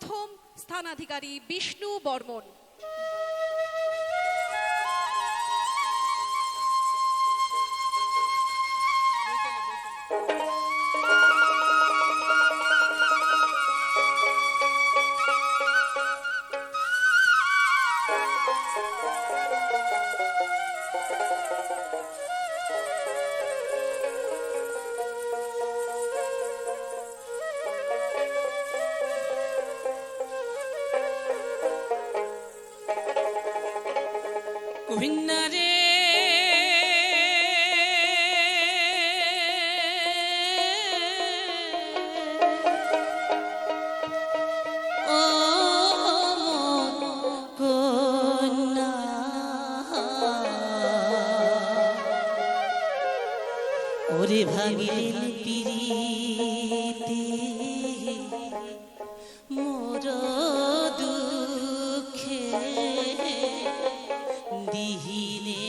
প্রথম স্থানাধিকারী বিষ্ণু বর্মন। দিহিনে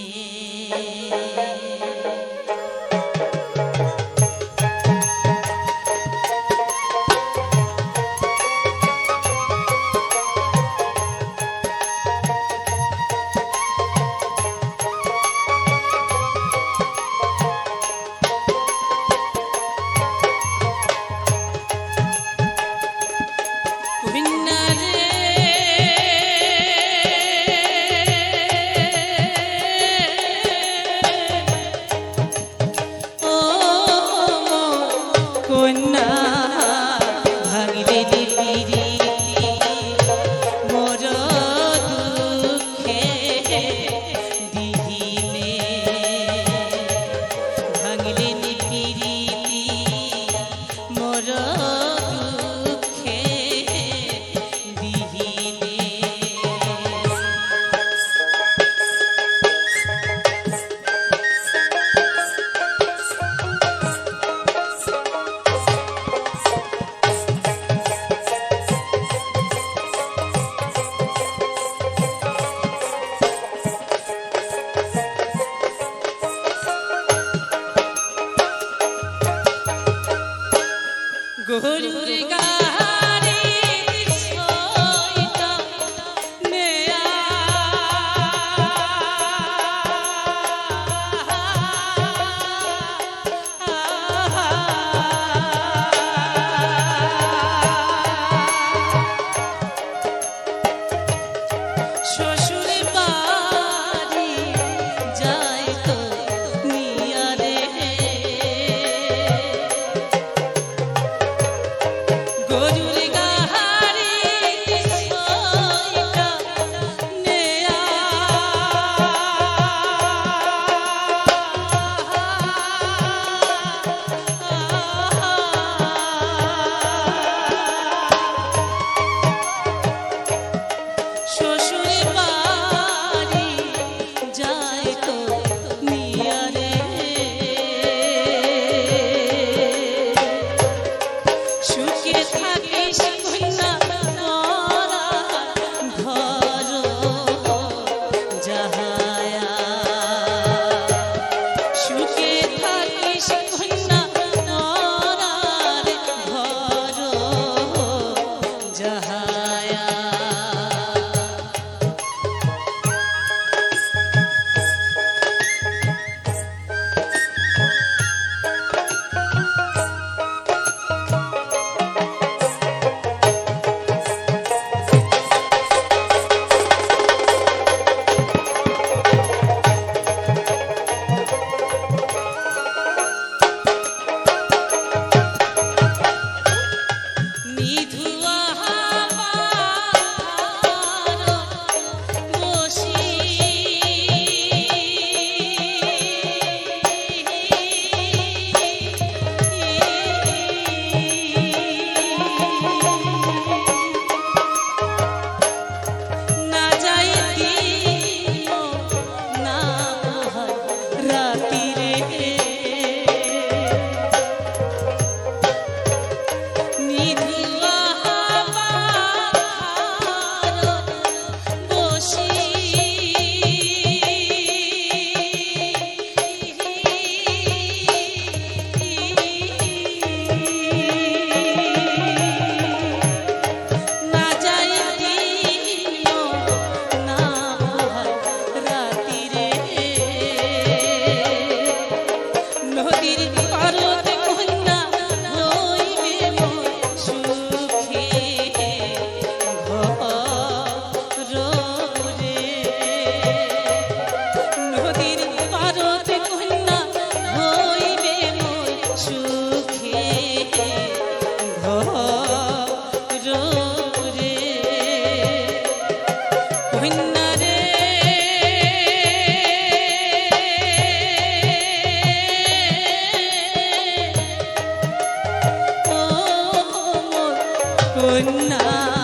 কন্যা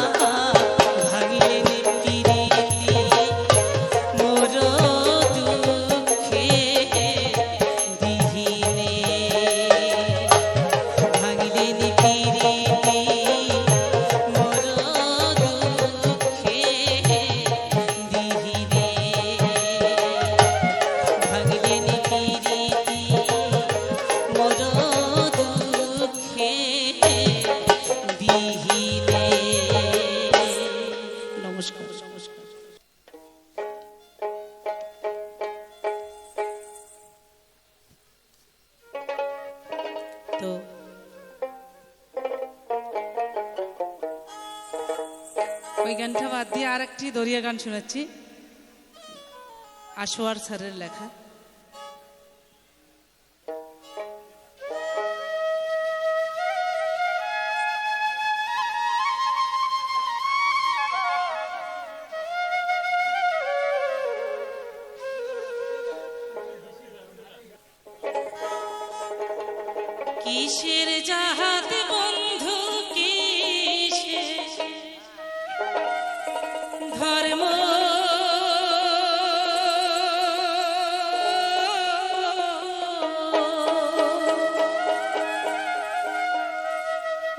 তো ওই গানটা বাদ দিয়ে আর একটি দরিয়া গান শোনাচ্ছি আশোয়ার স্যারের লেখা। কিসের জাহাজ বন্ধু কিসের? ধর্ম।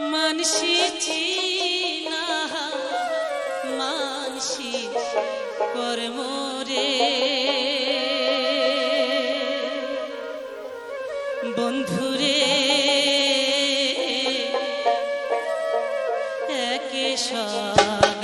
মানসি চিনা মানসি কর্মরে কেশর।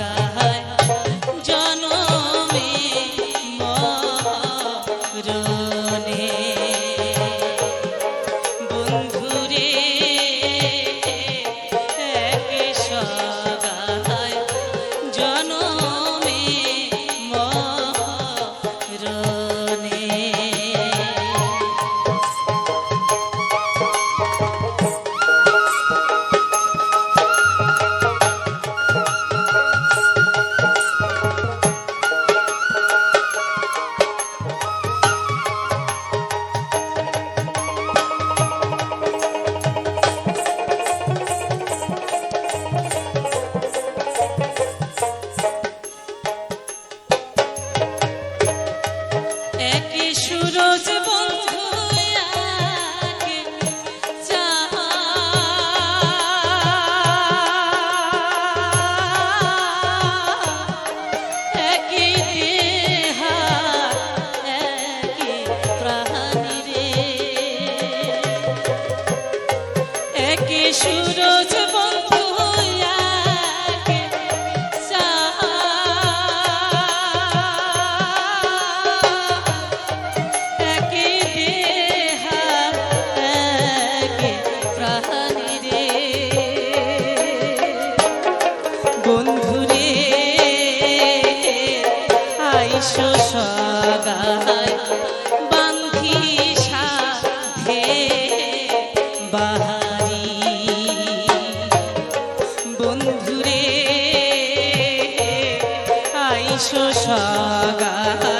সুসগা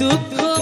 দুঃখ